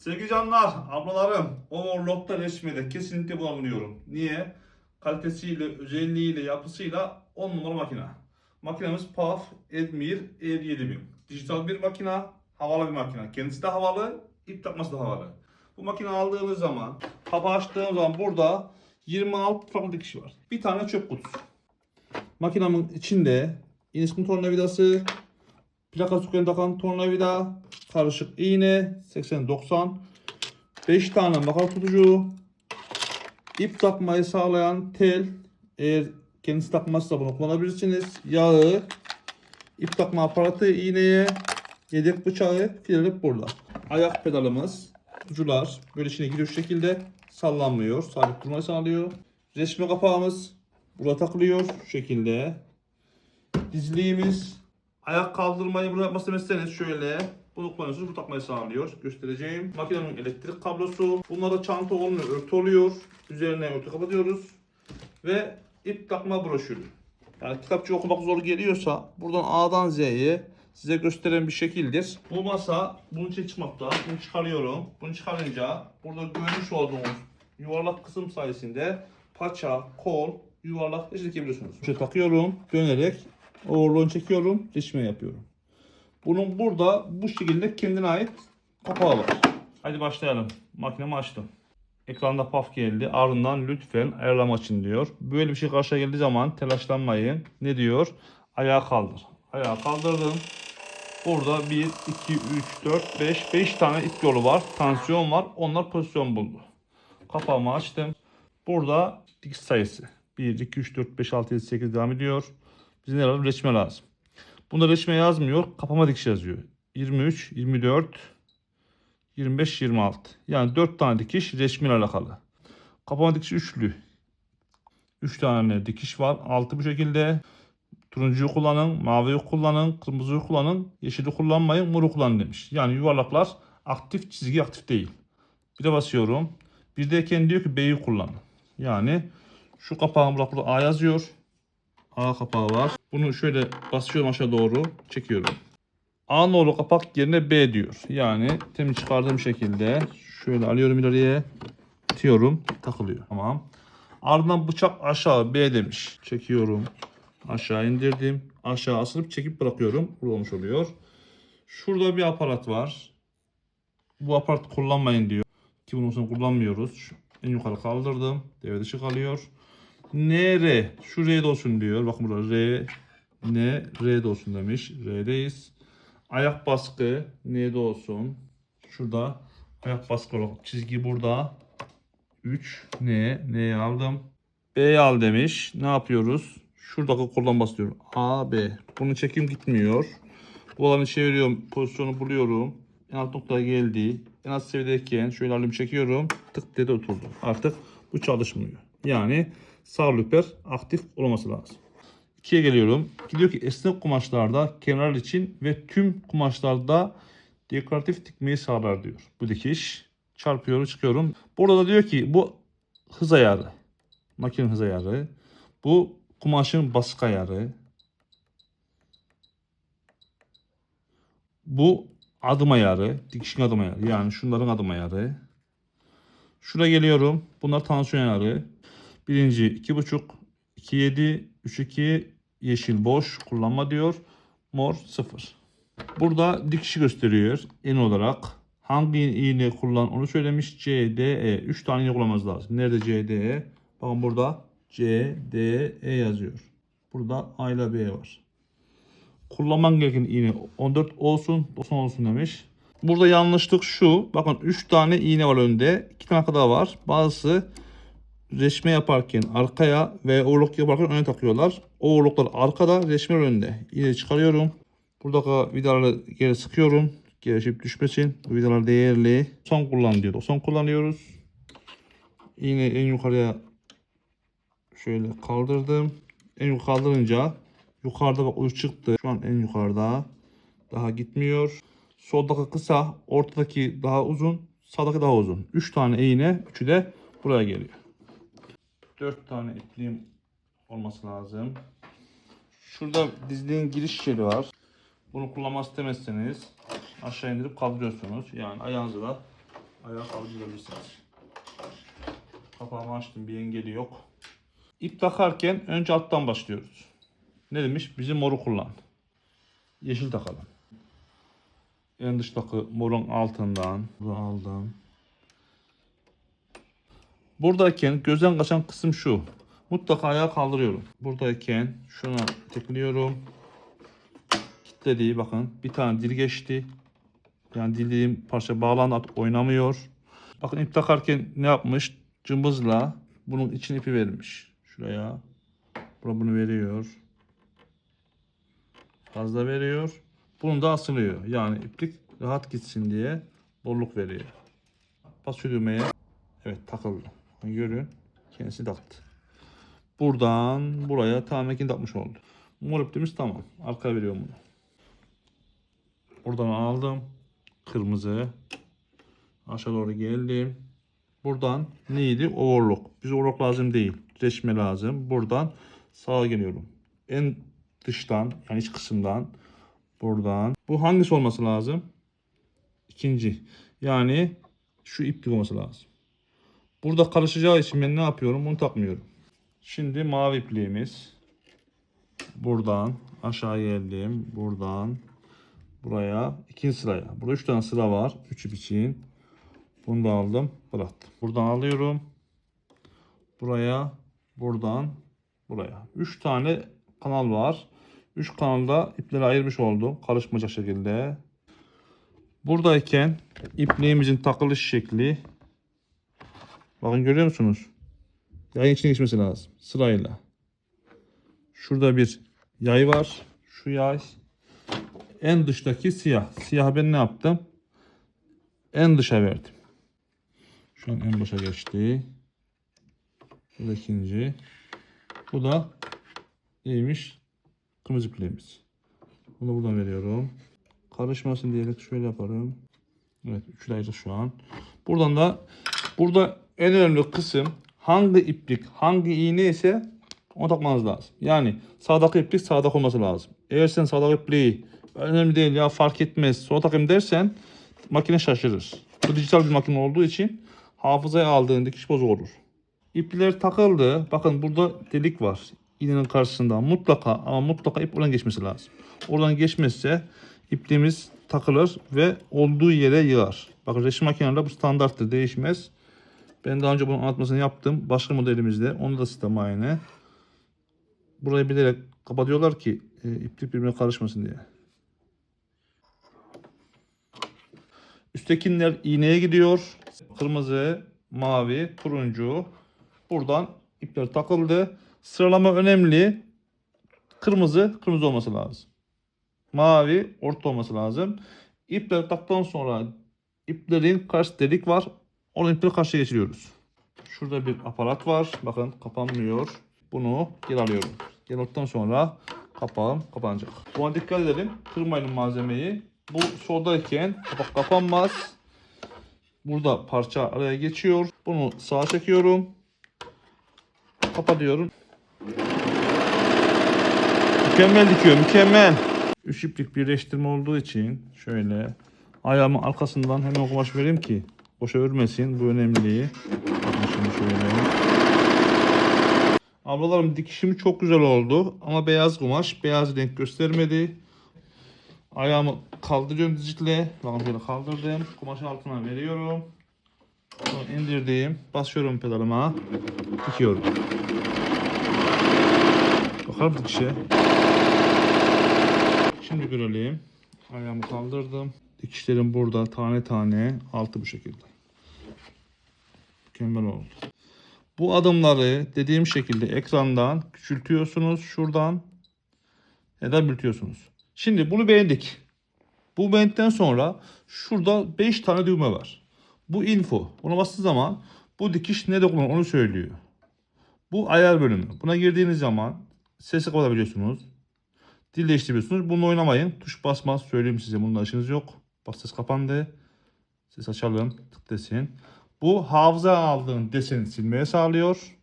Sevgili canlar, ablalarım, Overlock'ta resmede kesinlikle kullanıyorum. Niye? Kalitesiyle, özelliğiyle, yapısıyla 10 numara makine. Makinemiz PAF Edmir R7000. Dijital bir makine, havalı bir makine. Kendisi de havalı, ip takması da havalı. Bu makine aldığınız zaman, kapağı açtığınız zaman burada 26 farklı dikiş var. Bir tane çöp kutusu. Makinemin içinde iniskun tornavidası, plaka söken takan tornavida, karışık iğne 80-90, 5 tane makara tutucu, ip takmayı sağlayan tel, eğer kendisi takmazsa bunu kullanabilirsiniz. Yağı, ip takma aparatı, iğneye, yedek bıçağı, filelik burada. Ayak pedalımız, tutucular böyle içine giriyor şekilde. Sallanmıyor, sabit durmayı sağlıyor. Resmi kapağımız burada takılıyor. Şu şekilde. Dizliğimiz ayak kaldırmayı bunu yapmak istemezseniz şöyle bunu kullanıyorsunuz. Bu sağlıyor. Göstereceğim. Makinenin elektrik kablosu. Bunlarda çanta olmuyor. Örtü oluyor. Üzerine örtü kapatıyoruz. Ve ip takma broşürü. Yani kitapçı okumak zor geliyorsa buradan A'dan Z'ye size gösteren bir şekildir. Bu masa bunun için çıkmakta. Bunu çıkarıyorum. Bunu çıkarınca burada görmüş olduğunuz yuvarlak kısım sayesinde paça, kol, yuvarlak eşitleyebiliyorsunuz. Şöyle takıyorum. Dönerek overlock'unu çekiyorum. Reçme yapıyorum. Bunun burada bu şekilde kendine ait kapağı var. Hadi başlayalım. Makinemi açtım. Ekranda paf geldi. Ardından lütfen ayarlama için diyor. Böyle bir şey karşıya geldiği zaman telaşlanmayın. Ne diyor? Ayağa kaldır. Ayağa kaldırdım. Burada 1, 2, 3, 4, 5, 5 tane ip yolu var. Tansiyon var. Onlar pozisyon buldu. Kapağımı açtım. Burada dikiş sayısı. 1, 2, 3, 4, 5, 6, 7, 8 devam ediyor. Bize ne lazım? Lazım. Bunda reçme yazmıyor. Kapama dikiş yazıyor. 23, 24, 25, 26. Yani 4 tane dikiş reçme ile alakalı. Kapama dikişi üçlü. 3 tane dikiş var. Altı bu şekilde. Turuncuyu kullanın, maviyi kullanın, kırmızıyı kullanın, yeşili kullanmayın, moru kullanın demiş. Yani yuvarlaklar aktif, çizgi aktif değil. Bir de basıyorum. Bir deyken diyor ki B'yi kullanın. Yani şu kapağın burada A yazıyor. A kapağı var. Bunu şöyle basıyorum aşağı doğru çekiyorum. A nolu kapak yerine B diyor. Yani temiz çıkardığım şekilde şöyle alıyorum ileriye itiyorum takılıyor. Tamam. Ardından bıçak aşağı B demiş. Çekiyorum. Aşağı indirdim. Aşağı asılıp çekip bırakıyorum. Olmuş oluyor. Şurada bir aparat var. Bu aparat kullanmayın diyor. Ki bunun için kullanmıyoruz. En yukarı kaldırdım. Devre dışı kalıyor. NR. Şu R'de olsun diyor. Bakın burada R. N. R'de olsun demiş. R'deyiz. Ayak baskı N'de olsun. Şurada ayak baskı olarak çizgi burada. 3 N. N'yi aldım. B'yi al demiş. Ne yapıyoruz? Şuradaki koldan basıyorum. A, B. Bunu çekim gitmiyor. Bu alanı çeviriyorum. Pozisyonu buluyorum. En alt noktaya geldi. En alt seviyedeyken şöyle alıyorum çekiyorum. Tık dedi oturdu. Artık bu çalışmıyor. Yani sağ lüper aktif olması lazım. 2'ye geliyorum. Diyor ki esnek kumaşlarda kenar için ve tüm kumaşlarda dekoratif dikmeyi sağlar diyor. Bu dikiş. Çarpıyorum çıkıyorum. Burada da diyor ki bu hız ayarı. Makine hız ayarı. Bu kumaşın baskı ayarı. Bu adım ayarı. Dikişin adım ayarı. Yani şunların adım ayarı. Şuraya geliyorum. Bunlar tansiyon ayarı. Birinci 2.5, 2.7, 3.2 yeşil boş kullanma diyor. Mor 0. Burada dikişi gösteriyor en olarak. Hangi iğne kullan onu söylemiş. C, D, E. 3 tane iğne kullanmanız lazım. Nerede C, D, E? Bakın burada C, D, E yazıyor. Burada A ile B var. Kullanman gereken iğne 14 olsun, 90 olsun demiş. Burada yanlışlık şu. Bakın 3 tane iğne var önde. 2 tane arkada var. Bazısı reçme yaparken arkaya ve overlock yaparken öne takıyorlar. Overlocklar arkada, reçmeler önde. Yine çıkarıyorum. Buradaki vidaları geri sıkıyorum. Gevşeyip düşmesin. Bu vidalar değerli. Son kullan diyor. Son kullanıyoruz. Yine en yukarıya şöyle kaldırdım. En yukarı kaldırınca yukarıda bak uç çıktı. Şu an en yukarıda. Daha gitmiyor. Soldaki kısa, ortadaki daha uzun, sağdaki daha uzun. 3 tane iğne, üçü de buraya geliyor. 4 tane ipliğim olması lazım. Şurada dizliğin giriş yeri var. Bunu kullanmak istemezseniz aşağı indirip kaldırıyorsunuz. Yani ayağınızı da ayağa kaldırabilirsiniz. Kapağımı açtım bir engeli yok. İp takarken önce alttan başlıyoruz. Ne demiş? Bizim moru kullan. Yeşil takalım. En dıştaki morun altından bunu aldım. Buradayken gözden kaçan kısım şu. Mutlaka ayağa kaldırıyorum. Buradayken şuna tekliyorum. Kitlediği bakın bir tane dil geçti. Yani dildiğim parça bağlandı artık oynamıyor. Bakın ip takarken ne yapmış? Cımbızla bunun için ipi vermiş. Şuraya. Bura bunu veriyor. Fazla veriyor. Bunu da asılıyor. Yani iplik rahat gitsin diye bolluk veriyor. Basıyor düğmeye. Evet takıldı. Görün. Kendisi taktı. Buradan buraya tamamen takmış oldu. Mor ipimiz tamam. Arka veriyorum bunu. Buradan aldım. Kırmızı. Aşağı doğru geldim. Buradan neydi? Overlock. Bize overlock lazım değil. Reçme lazım. Buradan sağa geliyorum. En dıştan yani iç kısımdan buradan. Bu hangisi olması lazım? İkinci. Yani şu iplik olması lazım. Burada karışacağı için ben ne yapıyorum? Bunu takmıyorum. Şimdi mavi ipliğimiz. Buradan aşağı geldim. Buradan buraya ikinci sıraya. Burada üç tane sıra var. Üç ip için. Bunu da aldım. Bıraktım. Buradan alıyorum. Buraya. Buradan. Buraya. Üç tane kanal var. Üç kanalda ipleri ayırmış oldum. Karışmayacak şekilde. Buradayken ipliğimizin takılış şekli. Bakın görüyor musunuz? Yayın içine geçmesi lazım. Sırayla. Şurada bir yay var. Şu yay. En dıştaki siyah. Siyah ben ne yaptım? En dışa verdim. Şu an en başa geçti. Bu da ikinci. Bu da neymiş? Kırmızı ipliğimiz. Bunu buradan veriyorum. Karışmasın diyerek şöyle yaparım. Evet üçlü ayrı şu an. Buradan da burada en önemli kısım hangi iplik, hangi iğne ise onu takmanız lazım. Yani sağdaki iplik sağdaki olması lazım. Eğer sen sağdaki ipliği önemli değil ya fark etmez sola takayım dersen makine şaşırır. Bu dijital bir makine olduğu için hafızaya aldığın dikiş bozuk olur. İpler takıldı. Bakın burada delik var. İğnenin karşısında mutlaka ama mutlaka ip oradan geçmesi lazım. Oradan geçmezse ipliğimiz takılır ve olduğu yere yığar. Bakın resim makinelerinde bu standarttır değişmez. Ben daha önce bunun anlatmasını yaptım. Başka modelimizde. Onu da sistem aynı. Burayı bilerek kapatıyorlar ki e, iplik birbirine karışmasın diye. Üsttekiler iğneye gidiyor. Kırmızı, mavi, turuncu. Buradan ipler takıldı. Sıralama önemli. Kırmızı, kırmızı olması lazım. Mavi, orta olması lazım. İpleri taktıktan sonra iplerin karşı delik var. Onu ipleri karşıya geçiriyoruz. Şurada bir aparat var. Bakın kapanmıyor. Bunu geri alıyorum. Geri aldıktan sonra kapağım kapanacak. Buna dikkat edelim. Kırmayın malzemeyi. Bu soldayken kapak kapanmaz. Burada parça araya geçiyor. Bunu sağa çekiyorum. Kapatıyorum. Mükemmel dikiyor. Mükemmel. Üç iplik birleştirme olduğu için şöyle ayağımın arkasından hemen kumaş vereyim ki boşa örmesin. Bu önemli. Şimdi şöyle. Ablalarım dikişim çok güzel oldu ama beyaz kumaş beyaz renk göstermedi. Ayağımı kaldırıyorum dizikle. Bakın böyle kaldırdım. Kumaşın altına veriyorum. Sonra indirdim. Basıyorum pedalıma. Dikiyorum. Bakalım dikişe. Şimdi görelim. Ayağımı kaldırdım. Dikişlerim burada tane tane. Altı bu şekilde. Mükemmel oldu. Bu adımları dediğim şekilde ekrandan küçültüyorsunuz şuradan ya da büyütüyorsunuz. Şimdi bunu beğendik. Bu beğendikten sonra şurada 5 tane düğme var. Bu info. Buna bastığı zaman bu dikiş ne dokunan onu söylüyor. Bu ayar bölümü. Buna girdiğiniz zaman sesi kapatabiliyorsunuz. Dil değiştiriyorsunuz. Bunu oynamayın. Tuş basmaz. Söyleyeyim size. Bunun işiniz yok. Bak ses kapandı. Ses açalım. Tık desin. Bu hafıza aldığın deseni silmeye sağlıyor.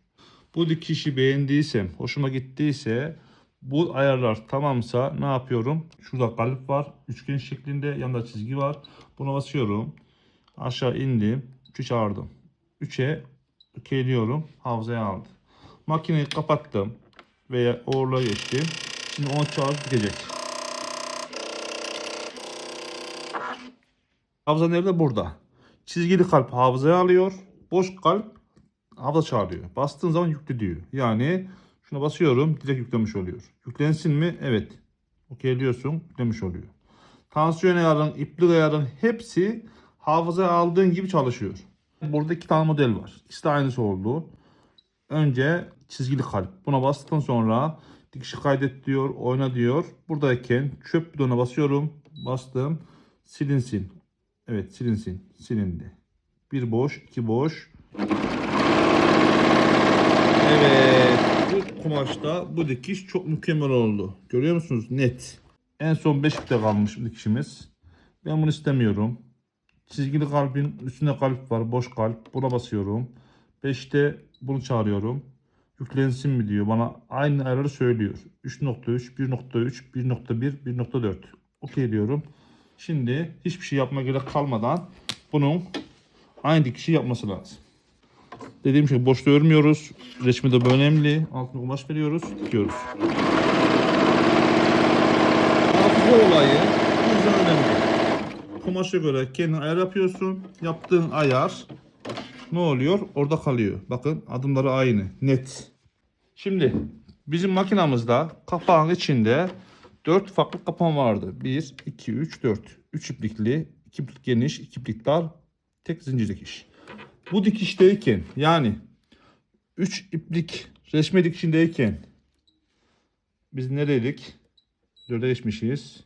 Bu dikişi beğendiysem, hoşuma gittiyse bu ayarlar tamamsa ne yapıyorum? Şurada kalıp var. Üçgen şeklinde yanında çizgi var. Buna basıyorum. Aşağı indim. 3'ü çağırdım. 3'e okeyliyorum. Hafızaya aldı. Makineyi kapattım. Veya overlock'a geçtim. Şimdi 10 çağırıp bitecek. Hafıza nerede? Burada. Çizgili kalp hafızaya alıyor. Boş kalp hafıza çağırıyor. Bastığın zaman yüklü diyor. Yani şuna basıyorum direkt yüklemiş oluyor. Yüklensin mi? Evet. Okeyliyorsun yüklemiş oluyor. Tansiyon ayarın, iplik ayarın hepsi hafızaya aldığın gibi çalışıyor. Burada iki tane model var. İkisi de aynısı oldu. Önce çizgili kalp. Buna bastıktan sonra dikişi kaydet diyor, oyna diyor. Buradayken çöp bidona basıyorum. Bastım. Silinsin. Evet silinsin. Silindi. Bir boş, iki boş. Evet. Bu kumaşta bu dikiş çok mükemmel oldu. Görüyor musunuz? Net. En son 5 ipte kalmış dikişimiz. Ben bunu istemiyorum. Çizgili kalbin üstünde kalp var. Boş kalp. Buna basıyorum. 5'te bunu çağırıyorum. Yüklensin mi diyor. Bana aynı ayarları söylüyor. 3.3, 1.3, 1.1, 1.4. Okey diyorum. Şimdi hiçbir şey yapma gerek kalmadan bunun aynı dikişi yapması lazım. Dediğim gibi boşta örmüyoruz. Resmi de önemli. Altına kumaş veriyoruz. Dikiyoruz. Hafıza olayı bu yüzden önemli. Kumaşa göre kendin ayar yapıyorsun. Yaptığın ayar ne oluyor? Orada kalıyor. Bakın adımları aynı. Net. Şimdi bizim makinamızda kapağın içinde 4 farklı kapan vardı. 1, 2, 3, 4. 3 iplikli, 2 iplik geniş, 2 iplik dar, tek zincir dikiş. Bu dikişteyken yani 3 iplik resmi dikişindeyken biz neredeydik? 4'e geçmişiz.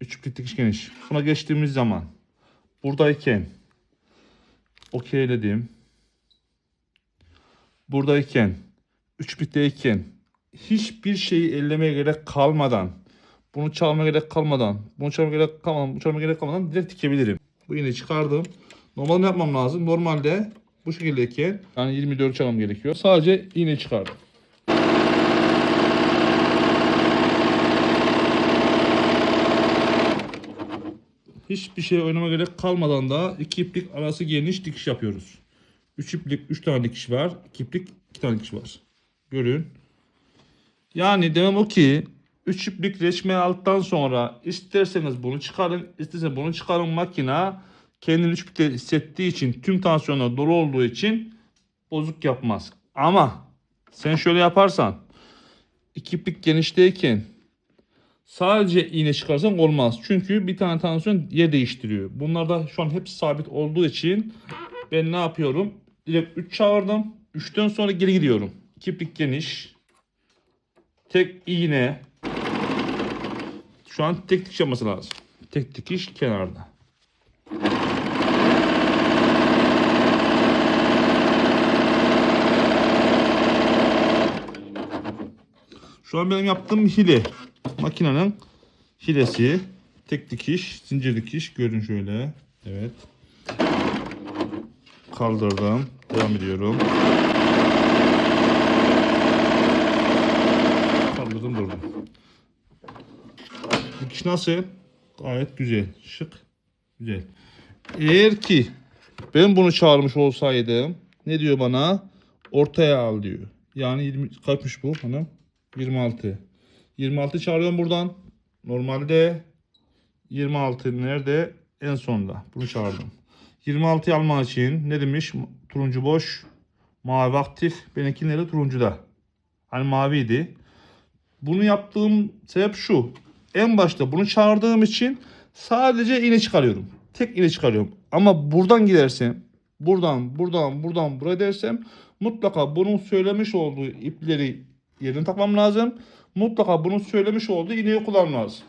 3 iplik dikiş geniş. Buna geçtiğimiz zaman buradayken okeyledim. Buradayken 3 iplikteyken hiçbir şeyi ellemeye gerek kalmadan bunu çalmaya gerek kalmadan bunu çalmaya gerek kalmadan bunu çalmaya gerek kalmadan direkt dikebilirim. Bu iğneyi çıkardım. Normalde ne yapmam lazım? Normalde bu şekildeyken yani 24 çalmam gerekiyor. Sadece iğne çıkardım. Hiçbir şey oynama gerek kalmadan da iki iplik arası geniş dikiş yapıyoruz. 3 iplik 3 tane dikiş var. 2 iplik 2 tane dikiş var. Görün. Yani demem o ki 3 iplik reçme alttan sonra isterseniz bunu çıkarın, isterseniz bunu çıkarın makina kendini 3 iplikte hissettiği için tüm tansiyonlar dolu olduğu için bozuk yapmaz. Ama sen şöyle yaparsan 2 iplik genişteyken sadece iğne çıkarsan olmaz. Çünkü bir tane tansiyon yer değiştiriyor. Bunlar da şu an hepsi sabit olduğu için ben ne yapıyorum? Direkt 3 çağırdım. 3'ten sonra geri gidiyorum. Kiplik geniş. Tek iğne. Şu an tek dikiş yapması lazım. Tek dikiş kenarda. Şu an benim yaptığım hile. Makinenin hilesi. Tek dikiş, zincir dikiş. Görün şöyle. Evet. Kaldırdım. Devam ediyorum. Kaldırdım durdum. Dikiş nasıl? Gayet güzel. Şık. Güzel. Eğer ki ben bunu çağırmış olsaydım ne diyor bana? Ortaya al diyor. Yani 20 kaçmış bu hanım? 26. 26 çağırıyorum buradan. Normalde 26 nerede? En sonda. Bunu çağırdım. 26'yı almak için ne demiş? Turuncu boş. Mavi aktif. Benimki nerede? Turuncuda. Hani maviydi. Bunu yaptığım sebep şu. En başta bunu çağırdığım için sadece iğne çıkarıyorum. Tek iğne çıkarıyorum. Ama buradan gidersem, buradan, buradan, buradan buraya dersem mutlaka bunun söylemiş olduğu ipleri yerine takmam lazım. Mutlaka bunun söylemiş olduğu iğneyi kullanmam lazım.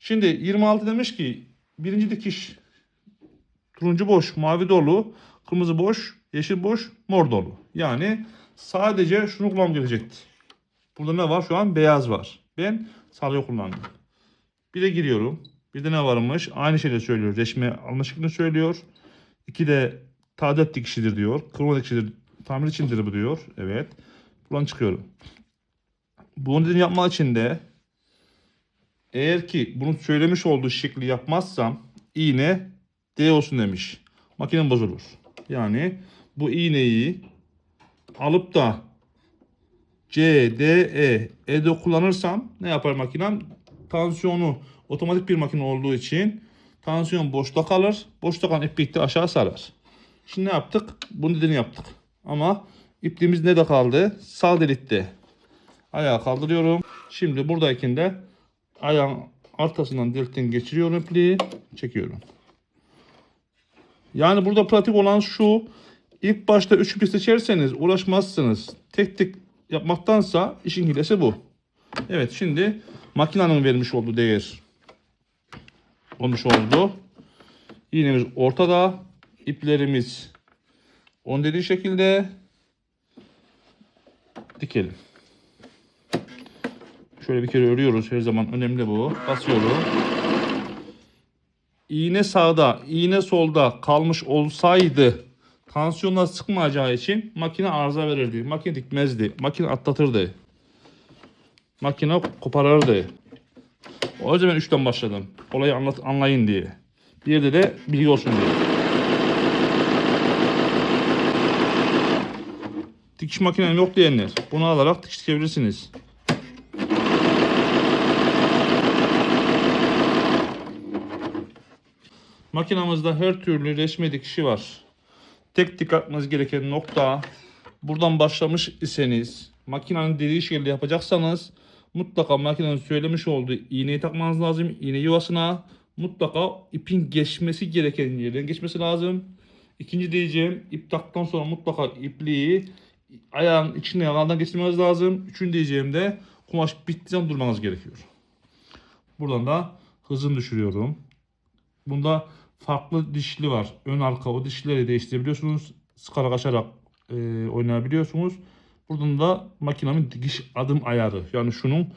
Şimdi 26 demiş ki birinci dikiş turuncu boş, mavi dolu, kırmızı boş, yeşil boş, mor dolu. Yani sadece şunu kullanmam gerekecekti. Burada ne var? Şu an beyaz var. Ben sarıyı kullandım. Bir de giriyorum. Bir de ne varmış? Aynı şeyi söylüyor. Reşme alma söylüyor. İki de tadilat dikişidir diyor. Kırma dikişidir. Tamir içindir bu diyor. Evet. Buradan çıkıyorum. Bunu dediğini yapmak için de eğer ki bunu söylemiş olduğu şekli yapmazsam iğne D olsun demiş. Makinem bozulur. Yani bu iğneyi alıp da C, D, E, E'de kullanırsam ne yapar makinem? Tansiyonu otomatik bir makine olduğu için tansiyon boşta kalır. Boşta kalan iplik de aşağı sarar. Şimdi ne yaptık? Bunu dediğini yaptık. Ama ipliğimiz ne de kaldı? Sağ delikte. Ayağı kaldırıyorum. Şimdi buradayken de ayağın arkasından delikten geçiriyorum ipliği. Çekiyorum. Yani burada pratik olan şu. İlk başta üç iplik seçerseniz uğraşmazsınız. Tek tek yapmaktansa işin hilesi bu. Evet şimdi makinenin vermiş olduğu değer olmuş oldu. İğnemiz ortada. İplerimiz on dediği şekilde dikelim. Şöyle bir kere örüyoruz. Her zaman önemli bu. Basıyorum. İğne sağda, iğne solda kalmış olsaydı tansiyonla sıkmayacağı için makine arıza verirdi. Makine dikmezdi. Makine atlatırdı. Makine koparırdı. O yüzden ben 3'ten başladım. Olayı anlat, anlayın diye. Bir yerde de bilgi olsun diye. Dikiş makinem yok diyenler. Bunu alarak dikiş dikebilirsiniz. Makinamızda her türlü resmi dikişi var. Tek dikkat etmeniz gereken nokta buradan başlamış iseniz makinenin dediği şekilde yapacaksanız mutlaka makinenin söylemiş olduğu iğneyi takmanız lazım. İğne yuvasına mutlaka ipin geçmesi gereken yerden geçmesi lazım. İkinci diyeceğim ip taktıktan sonra mutlaka ipliği ayağın içine yanından geçirmeniz lazım. Üçüncü diyeceğim de kumaş bittiği zaman durmanız gerekiyor. Buradan da hızını düşürüyorum. Bunda farklı dişli var. Ön arka o dişleri değiştirebiliyorsunuz. Sıkarak açarak e, oynayabiliyorsunuz. Buradan da makinenin dikiş adım ayarı. Yani şunun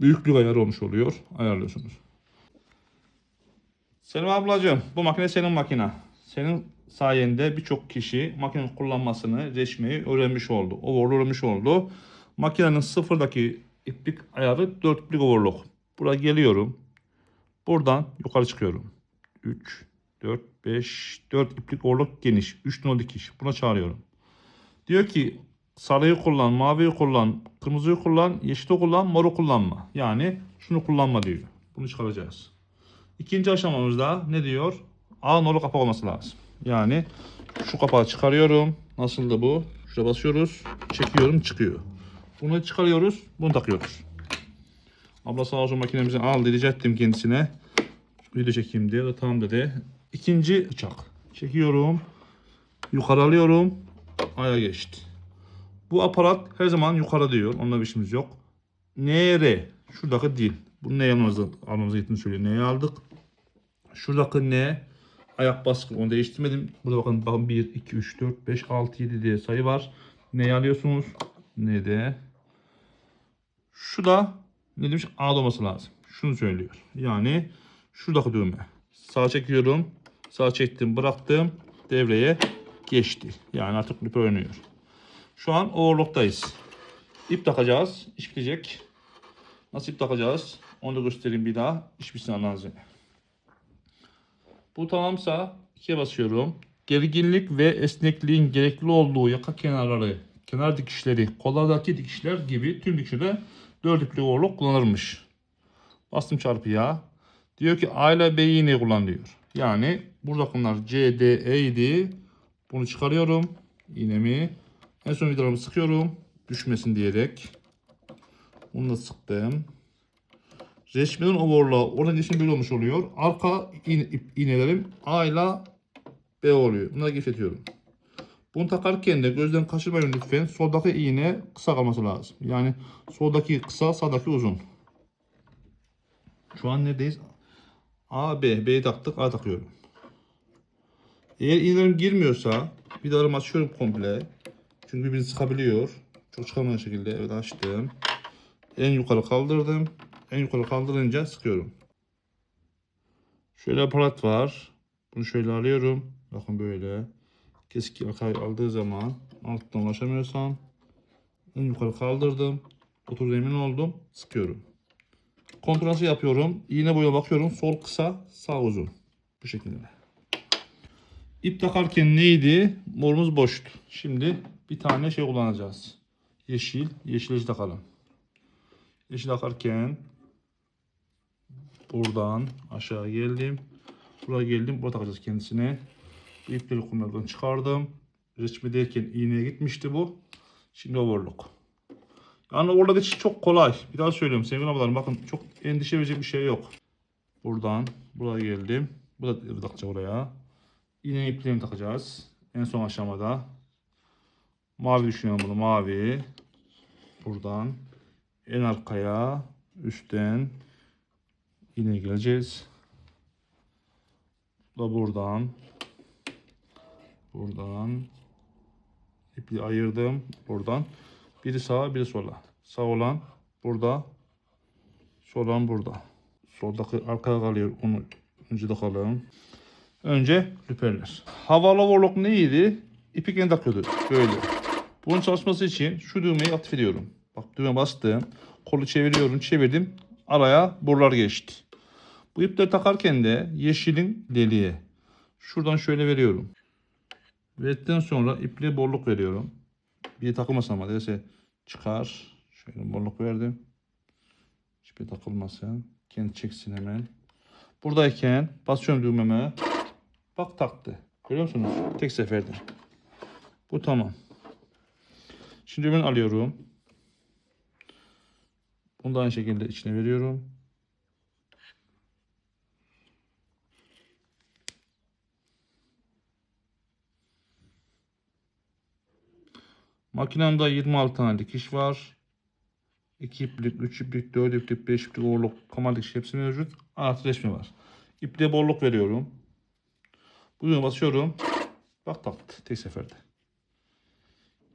büyüklük ayarı olmuş oluyor. Ayarlıyorsunuz. Selim ablacığım bu makine senin makine. Senin sayende birçok kişi makinenin kullanmasını, resmeyi öğrenmiş oldu. Overlock öğrenmiş oldu. Makinenin sıfırdaki iplik ayarı 4 iplik overlock. Buraya geliyorum. Buradan yukarı çıkıyorum. 3, 4, 5, 4 iplik overlock geniş. 3 nol dikiş. Buna çağırıyorum. Diyor ki sarıyı kullan, maviyi kullan, kırmızıyı kullan, yeşili kullan, moru kullanma. Yani şunu kullanma diyor. Bunu çıkaracağız. İkinci aşamamızda ne diyor? A nolu kapak olması lazım. Yani şu kapağı çıkarıyorum. Nasıldı bu? Şuraya basıyoruz. Çekiyorum çıkıyor. Bunu çıkarıyoruz. Bunu takıyoruz. Abla sağ olsun makinemizi al rica kendisine. Video çekeyim diye. Da tamam dedi. İkinci bıçak. Çekiyorum. Yukarı alıyorum. Aya geçti. Bu aparat her zaman yukarı diyor. Onunla bir işimiz yok. Nere? Şuradaki dil. Bunu neye almamızı, almamızı gerektiğini söylüyor. Neye aldık? Şuradaki ne? Ayak baskı. Onu değiştirmedim. Burada bakın, bakın 1, 2, 3, 4, 5, 6, 7 diye sayı var. Neyi alıyorsunuz? Ne de? Şu da ne demiş? A olması lazım. Şunu söylüyor. Yani şuradaki düğme. Sağ çekiyorum. Sağ çektim bıraktım. Devreye geçti. Yani artık lüpe oynuyor. Şu an overlock'tayız. İp takacağız. İş bitecek. Nasıl ip takacağız? Onu da göstereyim bir daha. İş bitsin lazım. Bu tamamsa ikiye basıyorum. Gerginlik ve esnekliğin gerekli olduğu yaka kenarları, kenar dikişleri, kollardaki dikişler gibi tüm dikişlerde 4 ipli overlock kullanılmış. Bastım çarpıya. Diyor ki A ile B'yi yine kullan diyor. Yani burada bunlar C, D, E idi. Bunu çıkarıyorum. İğnemi. En son vidalarımı sıkıyorum. Düşmesin diyerek. Bunu da sıktım. Resminin overlock. Oradan geçim böyle olmuş oluyor. Arka iğnelerim A ile B oluyor. Bunları gevşetiyorum. Bunu takarken de gözden kaçırmayın lütfen. Soldaki iğne kısa kalması lazım. Yani soldaki kısa, sağdaki uzun. Şu an neredeyiz? A, B. B'yi taktık. A takıyorum. Eğer iğnelerim girmiyorsa vidalarımı açıyorum komple. Çünkü birbirini sıkabiliyor. Çok çıkamayan şekilde. Evet açtım. En yukarı kaldırdım. En yukarı kaldırınca sıkıyorum. Şöyle aparat var. Bunu şöyle alıyorum. Bakın böyle. Keskin akay aldığı zaman alttan ulaşamıyorsam en yukarı kaldırdım. Oturdu emin oldum. Sıkıyorum. Kontrolü yapıyorum. İğne boya bakıyorum. Sol kısa, sağ uzun. Bu şekilde. ip takarken neydi? Morumuz boştu. Şimdi bir tane şey kullanacağız. Yeşil. Yeşil takalım. Yeşil takarken buradan aşağı geldim. Buraya geldim. Buraya takacağız kendisine. Bu ipleri kumlardan çıkardım. Reçmedeyken iğneye gitmişti bu. Şimdi overlock. Yani orada geçiş çok kolay. Bir daha söylüyorum sevgili abilerim. Bakın çok endişe verecek bir şey yok. Buradan buraya geldim. Bu da takacak oraya. Yine iplerini takacağız. En son aşamada. Mavi düşünüyorum bunu. Mavi. Buradan. En arkaya. Üstten. Yine geleceğiz. Bu da buradan. Buradan. İpi ayırdım. Buradan. Biri sağa biri sola. Sağ olan burada. Sol olan burada. Soldaki arkaya kalıyor. Onu önce takalım. Önce lüperler. Havalı overlock neydi? İpi kendi takıyordu. Böyle. Bunun çalışması için şu düğmeyi aktif ediyorum. Bak düğme bastım. Kolu çeviriyorum. Çevirdim. Araya borular geçti. Bu ipleri takarken de yeşilin deliğe. Şuradan şöyle veriyorum. Verdikten sonra ipliğe borluk veriyorum. Bir takılmasın ama derse çıkar. Şöyle borluk verdim. Hiçbir takılmasın. Kendi çeksin hemen. Buradayken basıyorum düğmeme. Bak taktı. Görüyor musunuz? Tek seferde. Bu tamam. Şimdi düğmeni alıyorum. Bunu da aynı şekilde içine veriyorum. Makinemde 26 tane dikiş var. 2 iplik, 3 iplik, 4 iplik, 5 iplik, overlock, kamal dikiş hepsi mevcut. Artı resmi var. İpliğe borluk veriyorum. Buyurun basıyorum. Bak taktı tek seferde.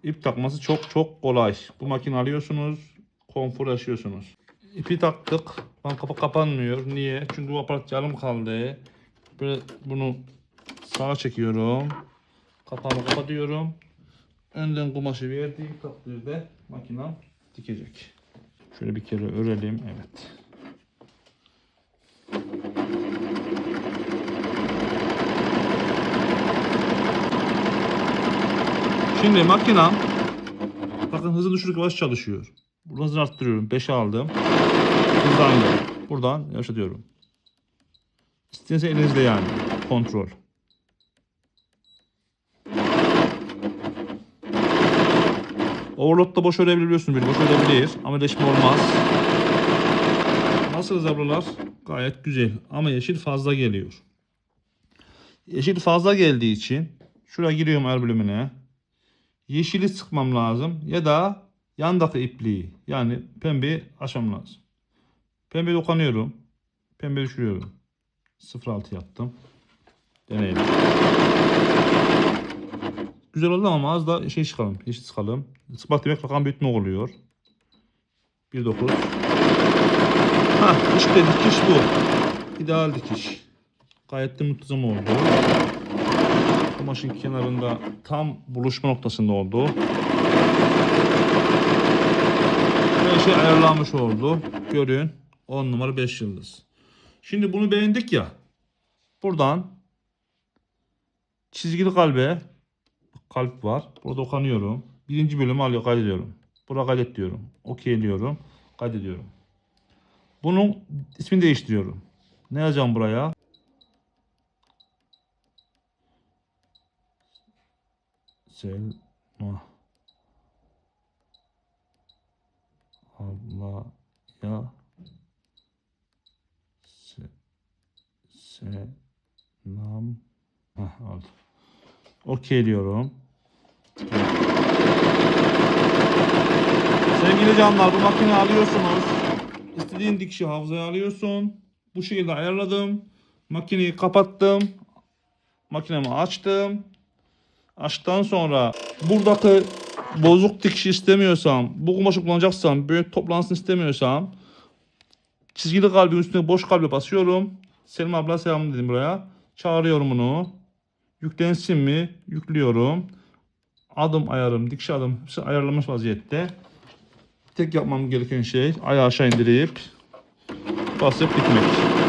İp takması çok çok kolay. Bu makine alıyorsunuz. Konfor yaşıyorsunuz. İpi taktık. Lan kapı kapanmıyor. Niye? Çünkü bu aparat yarım kaldı. Böyle bunu sağa çekiyorum. Kapağını kapatıyorum. Önden kumaşı verdiği takdirde makinem dikecek. Şöyle bir kere örelim. Evet. Şimdi makinem bakın hızını düşürük yavaş çalışıyor. Buradan hızını arttırıyorum. 5'e aldım. Hızlandı. Buradan yavaşlatıyorum. İstediğiniz elinizle yani. Kontrol. Overlock'ta boş örebiliyorsun bir boş örebilir ama leşme olmaz. Nasıl ablalar? Gayet güzel ama yeşil fazla geliyor. Yeşil fazla geldiği için şuraya giriyorum el bölümüne. Yeşili sıkmam lazım ya da yandaki ipliği yani pembeyi açmam lazım. Pembe dokanıyorum. Pembe düşürüyorum. 0.6 yaptım. Deneyelim. Güzel oldu ama az da şey çıkalım. Yeşil sıkalım. Sıkmak demek rakam büyütme oluyor. 1.9 Ha işte dikiş bu. İdeal dikiş. Gayet de muntazam oldu. Kumaşın kenarında tam buluşma noktasında oldu. Her şey ayarlanmış oldu. Görün. 10 numara 5 yıldız. Şimdi bunu beğendik ya. Buradan çizgili kalbe kalp var. Burada dokanıyorum. Birinci bölümü alıyor kaydediyorum. Buraya kaydet diyorum. Okey diyorum. Kaydediyorum. Bunun ismini değiştiriyorum. Ne yazacağım buraya? Selma ablaya se selam Heh, oldu. Okey diyorum. Sevgili canlar bu makineyi alıyorsunuz. İstediğin dikişi hafızaya alıyorsun. Bu şekilde ayarladım. Makineyi kapattım. Makinemi açtım. Açtıktan sonra buradaki bozuk dikiş istemiyorsam, bu kumaşı kullanacaksam, böyle toplansın istemiyorsam çizgili kalbin üstüne boş kalbe basıyorum. Selim abla selam dedim buraya. Çağırıyorum bunu. Yüklensin mi? Yüklüyorum. Adım ayarım, dikiş adım hepsi ayarlanmış vaziyette. Tek yapmam gereken şey ayağı aşağı indirip basıp dikmek.